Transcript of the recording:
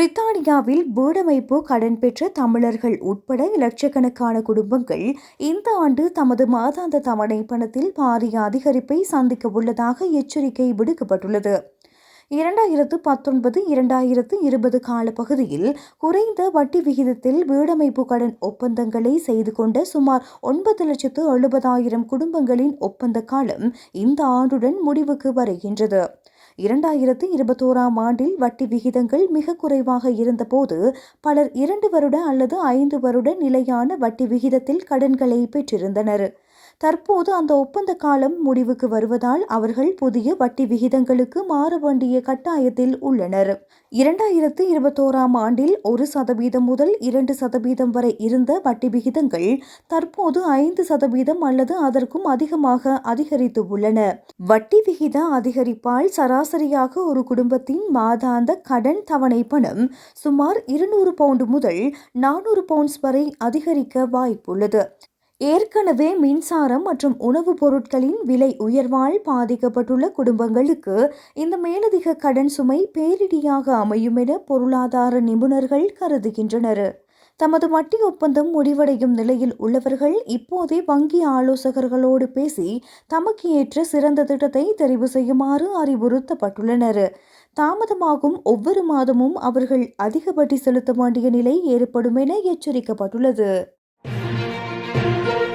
பிரித்தானியாவில் வீடமைப்பு கடன் பெற்ற தமிழர்கள் உட்பட லட்சக்கணக்கான குடும்பங்கள் இந்த ஆண்டு தமது மாதாந்த தவணை பணத்தில் பாரிய அதிகரிப்பை சந்திக்க உள்ளதாக எச்சரிக்கை விடுக்கப்பட்டுள்ளது. இரண்டாயிரத்து பத்தொன்பது இரண்டாயிரத்து இருபது காலப்பகுதியில் குறைந்த வட்டி விகிதத்தில் வீடமைப்பு கடன் ஒப்பந்தங்களை செய்து கொண்ட சுமார் ஒன்பது லட்சத்து எழுபதாயிரம் குடும்பங்களின் ஒப்பந்த காலம் இந்த ஆண்டுடன் முடிவுக்கு வருகின்றது. இரண்டாயிரத்து இருபத்தோராம் ஆண்டில் வட்டி விகிதங்கள் மிக குறைவாக இருந்தபோது பலர் இரண்டு வருட அல்லது ஐந்து வருட நிலையான வட்டி விகிதத்தில் கடன்களை பெற்றிருந்தனர். தற்போது அந்த ஒப்பந்த காலம் முடிவுக்கு வருவதால் அவர்கள் புதிய வட்டி விகிதங்களுக்கு மாற வேண்டிய கட்டாயத்தில் உள்ளனர். இரண்டாயிரத்து இருபத்தோராம் ஆண்டில் ஒரு சதவீதம் முதல் இரண்டு சதவீதம் வரை இருந்த வட்டி விகிதங்கள் தற்போது ஐந்து சதவீதம் அல்லது அதற்கும் அதிகமாக அதிகரித்து உள்ளன. வட்டி விகித அதிகரிப்பால் சராசரியாக ஒரு குடும்பத்தின் மாதாந்த கடன் தவணை பணம் சுமார் இருநூறு பவுண்டு முதல் நானூறு பவுண்ட்ஸ் வரை அதிகரிக்க வாய்ப்புள்ளது. ஏற்கனவே மின்சாரம் மற்றும் உணவுப் பொருட்களின் விலை உயர்வால் பாதிக்கப்பட்டுள்ள குடும்பங்களுக்கு இந்த மேலதிக கடன் சுமை பேரிடியாக அமையும் என பொருளாதார நிபுணர்கள் கருதுகின்றனர். தமது வட்டி ஒப்பந்தம் முடிவடையும் நிலையில் உள்ளவர்கள் இப்போதே வங்கி ஆலோசகர்களோடு பேசி தமக்கு ஏற்ற சிறந்த திட்டத்தை தெரிவு செய்யுமாறு அறிவுறுத்தப்பட்டுள்ளனர். தாமதமாகும் ஒவ்வொரு மாதமும் அவர்கள் அதிக வட்டி செலுத்த வேண்டிய நிலை ஏற்படும் என எச்சரிக்கப்பட்டுள்ளது. Thank you.